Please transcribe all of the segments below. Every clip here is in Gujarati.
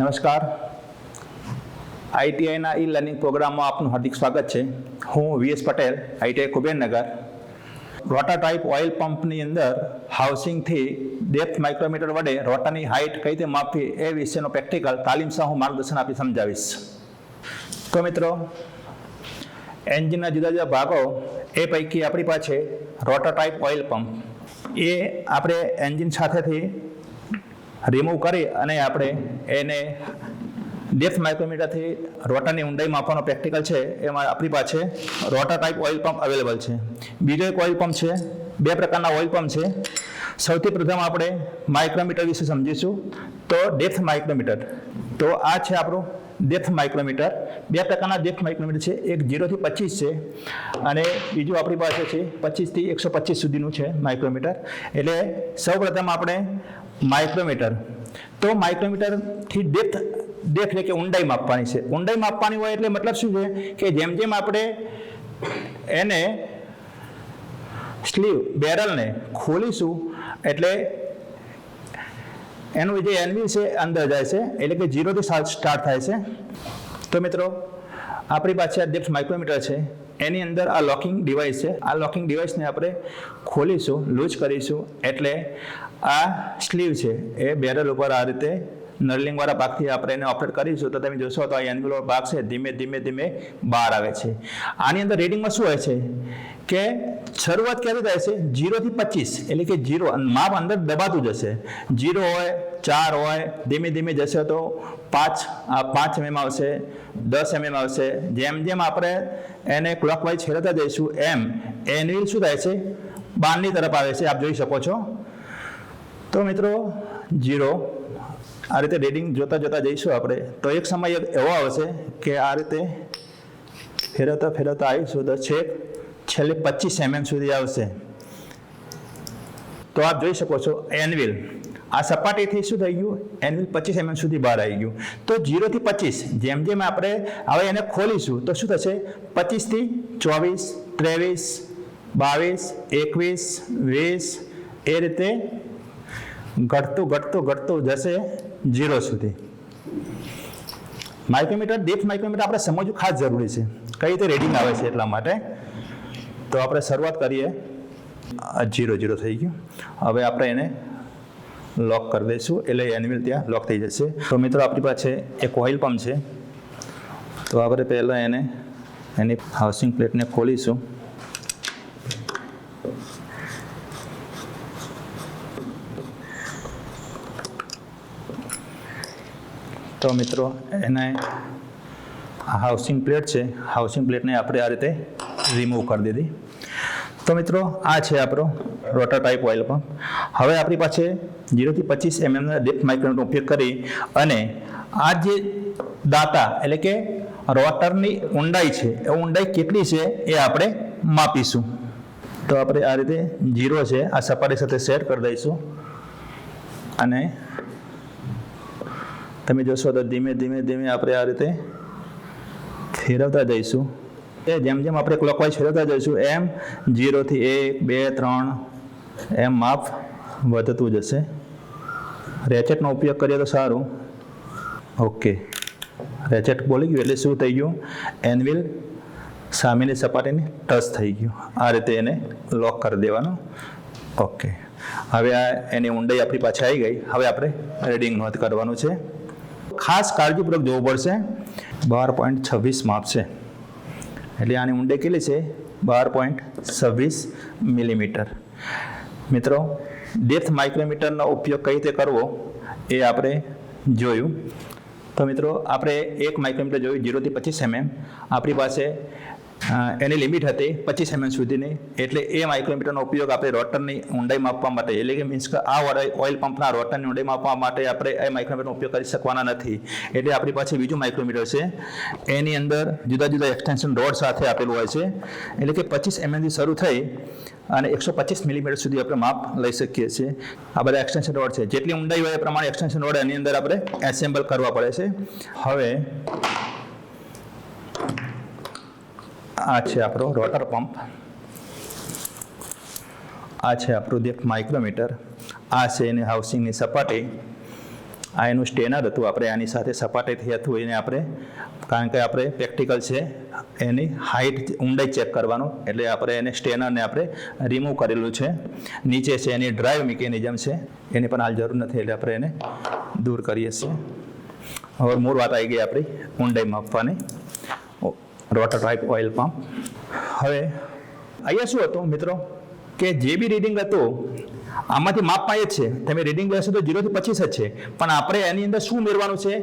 નમસ્કાર. આઈટીઆઈના ઈ લર્નિંગ પ્રોગ્રામમાં આપનું હાર્દિક સ્વાગત છે. હું VS Patel, ITI Kubernagar. Rotor type oil પંપની અંદર હાઉસિંગથી ડેપ્થ માઇક્રોમીટર વડે રોટાની હાઇટ કઈ રીતે માપવી એ વિશેનો પ્રેક્ટિકલ તાલીમ સહ હું માર્ગદર્શન આપી સમજાવીશ. તો મિત્રો, એન્જિનના જુદા જુદા ભાગો એ પૈકી આપણી પાસે રોટા ટાઈપ ઓઇલ પંપ. એ આપણે એન્જિન સાથેથી રિમૂવ કરી અને આપણે એને ડેપ્થ માઇક્રોમીટરથી રોટરની ઊંડાઈ માપવાનો પ્રેક્ટિકલ છે. એમાં આપણી પાસે rotor type oil pump available છે. બીજો એક ઓઇલ પંપ છે. બે પ્રકારના ઓઇલ પંપ છે. સૌથી પ્રથમ આપણે માઇક્રોમીટર વિશે સમજીશું. તો ડેપ્થ માઇક્રોમીટર તો આ છે આપણું ડેપ્થ માઇક્રોમીટર બે પ્રકારના ડેપ્થ માઇક્રોમીટર છે. એક જીરોથી પચીસ છે અને બીજું આપણી પાસે છે પચીસથી એકસો પચીસ સુધીનું છે માઇક્રોમીટર એટલે સૌપ્રથમ આપણે માઇક્રોમીટર તો માઇક્રોમીટરથી ડેપ્થ ડેપ્થ એટલે કે ઊંડાઈ માપવાની છે. ઊંડાઈ માપવાની હોય એટલે મતલબ શું છે કે જેમ જેમ આપણે એને સ્લીવ બેરલને ખોલીશું એટલે એનું જે એનવી છે, અંદર જાય છે, એટલે કે જીરોથી સ્ટાર્ટ થાય છે. તો મિત્રો, આપણી પાસે આ ડેપ્થ માઇક્રોમીટર છે. એની અંદર આ લોકિંગ ડિવાઇસ છે. આ લોકિંગ ડિવાઇસને આપણે ખોલીશું લૂઝ કરીશું. એટલે આ સ્લીવ છે. એ બેરલ ઉપર આ રીતે નર્લિંગવાળા ભાગથી આપણે એને ઓપરેટ કરીશું. તો તમે જોશો તો આ એન્ગ્યુલર ભાગ છે. ધીમે ધીમે ધીમે બહાર આવે છે. આની અંદર રીડિંગમાં શું હોય છે? કે શરૂઆત ક્યારે થાય છે? જીરોથી પચીસ, એટલે કે જીરો માપ અંદર દબાતું જશે. જીરો હોય, ચાર હોય, ધીમે ધીમે જશે તો પાંચ પાંચ એમએમ આવશે, દસ એમએમ આવશે. જેમ જેમ આપણે એને ક્લોકવાઇઝ ફેરવતા જઈશું, એમ એન્યુઅલ શું થાય છે? બારની તરફ આવે છે. આપ જોઈ શકો છો. તો મિત્રો જીરો આ રીતે રીડિંગ જોતા જોતા જઈશું આપણે. તો એક સમય એવો આવશે કે આ રીતે ફેરવતા ફેરવતા આવીશું. તો છેક છેલ્લે પચીસ એમએમ સુધી આવશે. તો આપ જોઈ શકો છો એનવિલ. આ સપાટીથી શું થઈ ગયું? એનવિલ પચીસ એમએમ સુધી બહાર આવી ગયું. તો જીરોથી પચીસ, જેમ જેમ આપણે હવે એને ખોલીશું, તો શું થશે? પચીસથી ચોવીસ, ત્રેવીસ, બાવીસ, એકવીસ, વીસ, એ રીતે ઘટતું ઘટતું ઘટતું જશે જીરો સુધી. માઇક્રોમીટર ડીપ માઇક્રોમીટર આપણે સમજવું ખાસ જરૂરી છે. કઈ રીતે રેડિંગ આવે છે એટલા માટે? તો આપણે શરૂઆત કરીએ. જીરો જીરો થઈ ગયું. હવે આપણે એને લોક કરી દઈશું. એટલે એનિમલ ત્યાં લોક થઈ જશે. તો મિત્રો, આપણી પાસે એક ઓઇલ પંપ છે. તો આપણે પહેલાં એને, એની હાઉસિંગ પ્લેટને ખોલીશું. તો મિત્રો, એને હાઉસિંગ પ્લેટ છે. હાઉસિંગ પ્લેટને આપણે આ રીતે રિમૂવ કરી દીધી. તો મિત્રો, આ છે આપણો રોટર ટાઈપ ઓઇલ પંપ હવે આપણી પાસે જીરોથી પચીસ એમએમના ડેપ્થ માઇક્રોનનો ઉપયોગ કરી અને આ જે દાતા એટલે કે રોટરની ઊંડાઈ છે, એ ઊંડાઈ કેટલી છે એ આપણે માપીશું. તો આપણે આ રીતે જીરો છે, આ સપાટી સાથે સેટ કરી દઈશું. અને તમે જોશો તો ધીમે ધીમે ધીમે આપણે આ રીતે ફેરવતા જઈશું. એ જેમ જેમ આપણે ક્લોકવાઇઝ ફેરવતા જઈશું, એમ જીરોથી એક, બે, ત્રણ, એમ માપ વધતું જશે. રેચેટનો ઉપયોગ કરીએ તો સારું. ઓકે. રેચેટ બોલી ગયું એટલે શું થઈ ગયું? એનવિલ સામેની સપાટીની ટચ થઈ ગયું. આ રીતે એને લોક કરી દેવાનું. ઓકે. હવે આ એની ઊંડાઈ આપણી પાછળ આવી ગઈ. હવે આપણે રીડિંગ નોંધ કરવાનું છે. ખાસ કાળજીપૂર્વક જોવું પડશે. બાર પોઈન્ટ છવ્વીસ માપ છે. એટલે આની ઊંડે કેટલી છે? બાર પોઈન્ટ છવ્વીસ મિલીમીટર. મિત્રો ડેપ્થ માઇક્રોમીટરનો ઉપયોગ કઈ રીતે કરવો એ આપણે જોયું. તો મિત્રો, આપણે એક માઇક્રોમીટર જોયું જીરોથી પચીસ એમએમ. આપણી પાસે એની લિમિટ હતી પચીસ એમએમ સુધીની. એટલે એ માઇક્રોમીટરનો ઉપયોગ આપણે રોટરની ઊંડાઈ માપવા માટે, એટલે કે મીન્સ કે આ ઓઇલ પંપના રોટરની ઊંડાઈ માપવા માટે આપણે એ માઇક્રોમીટરનો ઉપયોગ કરી શકવાના નથી. એટલે આપણી પાસે બીજું માઇક્રોમીટર છે. એની અંદર જુદા જુદા એક્સટેન્શન રોડ સાથે આપેલું હોય છે. એટલે કે પચીસ એમએમથી શરૂ થઈ અને એકસો પચીસ મિલીમીટર સુધી આપણે માપ લઈ શકીએ છીએ. આ બધા એક્સટેન્શન રોડ છે. જેટલી ઊંડાઈ હોય એ પ્રમાણે એક્સટેન્શન રોડ એની અંદર આપણે એસેમ્બલ કરવા પડે છે. હવે આ છે આપણો રોટર પંપ. આ છે આપણું દેખ માઇક્રોમીટર. આ છે એની હાઉસિંગની સપાટી. આ એનું સ્ટેનર હતું. આપણે આની સાથે સપાટીથી હતું. એને આપણે, કારણ કે આપણે પ્રેક્ટિકલ છે, એની હાઇટ ઊંડાઈ ચેક કરવાનું. એટલે આપણે એને સ્ટેનરને આપણે રિમૂવ કરેલું છે. નીચે છે એની ડ્રાઈવ મિકેનિઝમ છે. એની પણ હાલ જરૂર નથી. એટલે આપણે એને દૂર કરીએ છીએ. હવે મૂળ વાત આવી ગઈ આપણી ઊંડાઈ માપવાની. રોટર ટાઈપ ઓઇલ પંપ હવે અહીંયા શું હતું મિત્રો? કે જે બી રીડિંગ હતું, આમાંથી માપમાં એ છે. તમે રીડિંગ લેશો તો જીરોથી પચીસ જ છે. પણ આપણે એની અંદર શું મેળવાનું છે?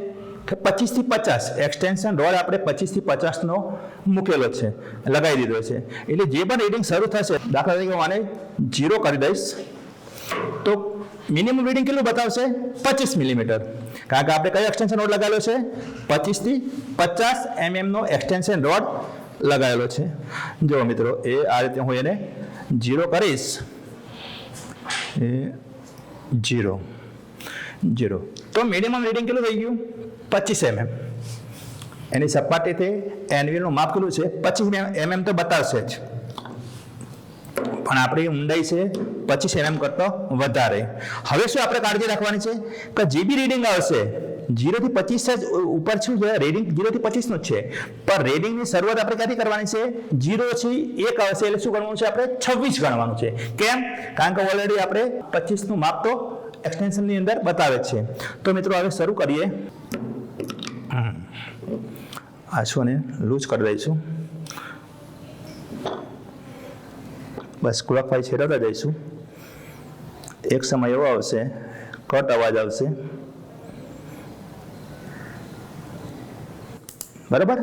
કે પચીસથી પચાસ. એક્સટેન્શન રોડ આપણે પચીસથી પચાસનો મૂકેલો છે. લગાવી દીધો છે. એટલે જે પણ રીડિંગ શરૂ થશે, દાખલા તરીકે હું આને જીરો કરી દઈશ. તો મિનિમમ રીડિંગ કેટલું બતાવશે? પચીસ મિલીમીટર કારણ કે આપણે કયો એક્સટેન્શન રોડ લગાવેલો છે? પચીસથી પચાસ એમએમનો એક્સટેન્શન રોડ લગાવેલો છે. જો મિત્રો, એ આ રીતે હું એને જીરો કરીશ. એ જીરો જીરો તો મિનિમમ રીડિંગ કેટલું થઈ ગયું? પચીસ એમએમ એની સપાટીથી એનવીનું માપ કેટલું છે? પચીસ એમએમ તો બતાવશે જ. પણ આપણી ઊંડાઈ છે પચીસ એમએમ કરતો વધારે. હવે શું આપણે કાળજી રાખવાની છે? કે જે બી રીડિંગ આવશે જીરોથી પચીસ જ ઉપર શું છે? રેડિંગ જીરોથી પચીસનું જ છે. પણ રેડિંગની શરૂઆત આપણે ક્યાંથી કરવાની છે? જીરો છે એક આવશે એટલે શું ગણવાનું છે આપણે? છવ્વીસ ગણવાનું છે. કેમ? કારણ કે ઓલરેડી આપણે પચીસનું માપ તો એક્સટેન્શનની અંદર બતાવે છે. તો મિત્રો, હવે શરૂ કરીએ. આ શું લૂઝ કરી દઈશું? બસ ક્લોકવાઇઝ ફેરવતા જઈશું. એક સમય એવો આવશે, કટ અવાજ આવશે. બરાબર?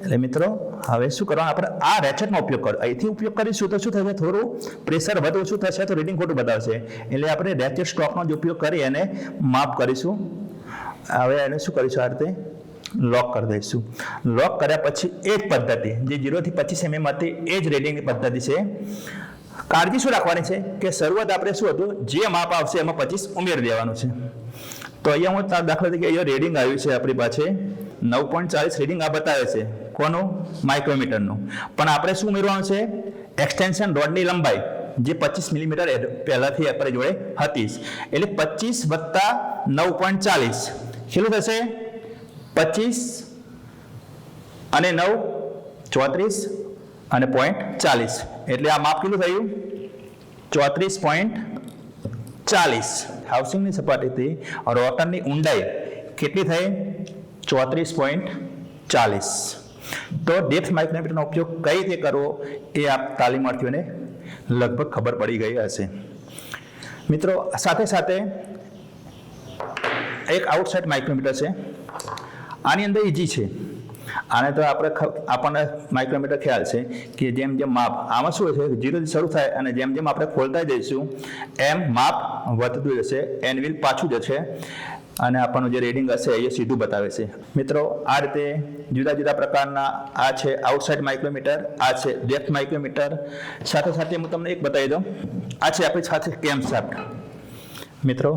એટલે મિત્રો, હવે શું કરવાનું? આપણે આ રેચેટનો ઉપયોગ કરો. અહીંથી ઉપયોગ કરીશું તો શું થશે? થોડું પ્રેશર વધુ ઓછું થશે, તો રીડિંગ ખોટું બતાવશે. એટલે આપણે રેચેટ સ્ટોકનો જ ઉપયોગ કરી અને માપ કરીશું. હવે એને શું કરીશું આ રીતે? લોક કરી દઈશું. લોક કર્યા પછી એ જ પદ્ધતિ, જે જીરોથી પચીસ એમએમ હતી, એ જ રેડિંગની પદ્ધતિ છે. કાળજી શું રાખવાની છે? કે શરૂઆત આપણે શું હતું? જે માપ આવશે એમાં પચીસ ઉમેરી દેવાનું છે. તો અહીંયા હું દાખલા તરીકે અહીંયા રેડિંગ આવ્યું છે આપણી પાસે. નવ પોઈન્ટ ચાલીસ રેડિંગ આ બતાવે છે. કોનું? માઇક્રોમીટરનું પણ આપણે શું ઉમેરવાનું છે? એક્સટેન્શન રોડની લંબાઈ, જે પચીસ મિલીમીટર પહેલાંથી આપણી જોડે હતી એટલે પચીસ વત્તા નવ પોઈન્ટ ચાલીસ. કેટલું થશે? પચીસ અને નવ, ચોત્રીસ અને પોઈન્ટ ચાલીસ. એટલે આ માપ કેટલું થયું? ચોત્રીસ પોઈન્ટ ચાલીસ. હાઉસિંગની સપાટીથી રોટરની ઊંડાઈ કેટલી થઈ? ચોત્રીસ પોઈન્ટ ચાલીસ. તો ડેપ્થ માઇક્રોમીટરનો ઉપયોગ કઈ રીતે કરવો એ આપ તાલીમાર્થીઓને લગભગ ખબર પડી ગઈ હશે. મિત્રો, સાથે સાથે એક આઉટસાઇડ માઇક્રોમીટર છે. આની અંદર ઇઝી છે. આને તો આપણે આપણને માઇક્રોમીટર ખ્યાલ છે કે જેમ જેમ માપ, આમાં શું છે જીરોથી શરૂ થાય અને જેમ જેમ આપણે ખોલતા જઈશું, એમ માપ વધતું જશે એનવિલ પાછું જશે અને આપણનું જે રીડિંગ હશે એ સીધું બતાવે છે. મિત્રો, આ રીતે જુદા જુદા પ્રકારના આ છે આઉટસાઇડ માઇક્રોમીટર આ છે ડેપ્થ માઇક્રોમીટર સાથે સાથે હું તમને એક બતાવી દઉં. આ છે આપણી સાથે કેમ્પ શાફ્ટ મિત્રો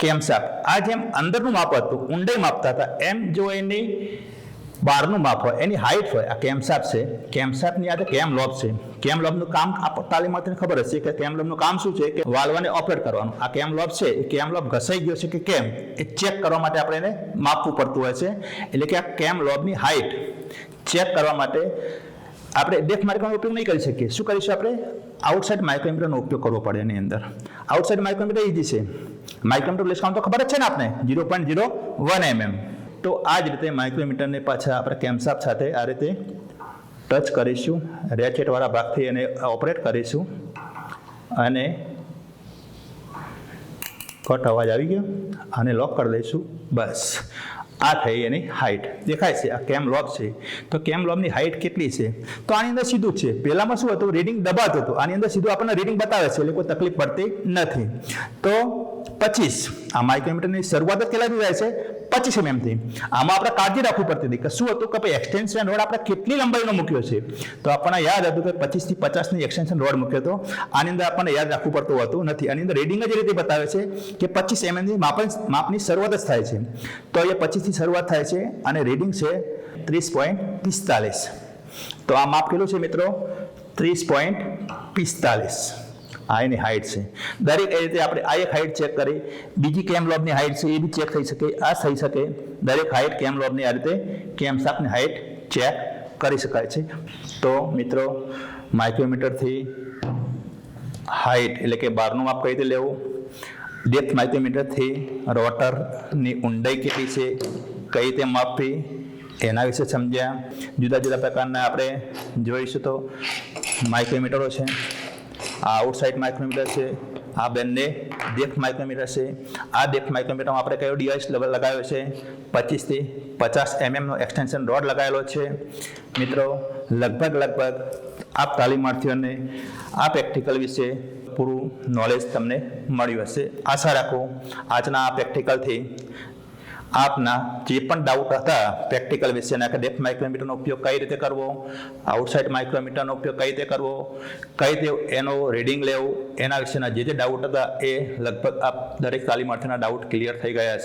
કેમસાપ આ જેમ અંદરનું માપ હતું, ઊંડાઈ માપતા હતા. એમ જો એની બહારનું માપ હોય, એની હાઇટ હોય, આ કેમસાપ છે? કેમસાપની આજે કેમ લોબ છે? કેમ લોબનું કામ તાલીમ તાલીમાર્થીને ખબર હશે કે કેમ લોબનું કામ શું છે કે વાલ્વને ઓપરેટ કરવાનું. આ કેમ લોબ છે? એ કેમ લોબ ઘસાઈ ગયો છે કે કેમ? એ ચેક કરવા માટે આપણે એને માપવું પડતું હોય છે. એટલે કે આ કેમ લોબની હાઇટ ચેક કરવા માટે આપણે ડેફ માર્કરનો ઉપયોગ નહીં કરી શકીએ. શું કરીશું આપણે? આઉટસાઇડ માઇક્રોમીટરનો ઉપયોગ કરવો પડે એની અંદર. આઉટસાઇડ માઇક્રોમીટર ઈઝી છે. માઇક્રોમીટર લેસ તો ખબર જ છે ને આપણે zero point zero one MM તો આ જ રીતે માઇક્રોમીટરને પાછા આપણે કેમ્સાપ સાથે આ રીતે ટચ કરીશું. રેચેટવાળા ભાગથી એને ઓપરેટ કરીશું. અને કટ અવાજ આવી ગયો. અને લોક કરી દઈશું. બસ. આ થઈ એની હાઇટ દેખાય છે આ કેમ લોબ છે. તો કેમ લોબની હાઇટ કેટલી છે? તો આની અંદર સીધું છે. પહેલામાં શું હતું? રીડિંગ દબાતું હતું. આની અંદર સીધું આપણને રીડિંગ બતાવે છે. એટલે કોઈ તકલીફ પડતી નથી. તો પચીસ. આ માઇક્રોમીટરની શરૂઆત જ કેટલાથી થાય છે? પચીસ એમએમથી આમાં આપણે કાળજી રાખવી પડતી હતી કે શું હતું કે ભાઈ એક્સટેન્શન રોડ આપણે કેટલી લંબાઈનો મૂક્યો છે? તો આપણને યાદ હતું કે પચીસથી પચાસની એક્સટેન્શન રોડ મૂક્યો હતો. આની અંદર આપણને યાદ રાખવું પડતું હતું નથી. આની અંદર રીડિંગ જ રીતે બતાવે છે કે પચીસ એમએમની માપન માપની શરૂઆત જ થાય છે. તો અહીંયા પચીસથી શરૂઆત થાય છે અને રીડિંગ છે ત્રીસ પોઈન્ટ પિસ્તાલીસ. તો આ માપ કેટલું છે મિત્રો? ત્રીસ પોઈન્ટ પિસ્તાલીસ. આ એની હાઇટ છે. દરેક એ રીતે આપણે આ એક હાઇટ ચેક કરી. બીજી કેમ લોબની હાઇટ છે, એ બી ચેક થઈ શકે, આ થઈ શકે. દરેક હાઇટ કેમ લોબની આ રીતે કેમ સાપની હાઇટ ચેક કરી શકાય છે. તો મિત્રો માઇક્રોમીટરથી હાઇટ એટલે કે બારનું માપ કઈ રીતે લેવું? ડેપ્થ માઇક્રોમીટરથી રોટરની ઊંડાઈ કેટલી છે, કઈ રીતે માપવી, એના વિશે સમજ્યા. જુદા જુદા પ્રકારના આપણે જોઈશું તો માઇક્રોમીટરો છે. આ આઉટસાઇડ માઇક્રોમીટર છે, આ બંને ડેપ્થ માઇક્રોમીટર છે. આ ડેપ્થ માઇક્રોમીટરમાં આપણે કયો ડિવાઇસ લગાવ્યો છે? પચીસથી પચાસ એમએમનો એક્સટેન્શન રોડ લગાવેલો છે. મિત્રો, લગભગ લગભગ આપ તાલીમાર્થીઓને આ પ્રેક્ટિકલ વિશે પૂરું નોલેજ તમને મળ્યું હશે. આશા રાખું આજના આ પ્રેક્ટિકલથી આપના જે પણ ડાઉટ હતા પ્રેક્ટિકલ વિશેના કે ડેપ્થ માઇક્રોમીટરનો ઉપયોગ કઈ રીતે કરવો આઉટસાઇડ માઇક્રોમીટરનો ઉપયોગ કઈ રીતે કરવો, કઈ રીતે એનો રીડિંગ લેવું, એના વિશેના જે જે ડાઉટ હતા એ લગભગ આપ દરેક તાલીમાર્થીના ડાઉટ ક્લિયર થઈ ગયા છે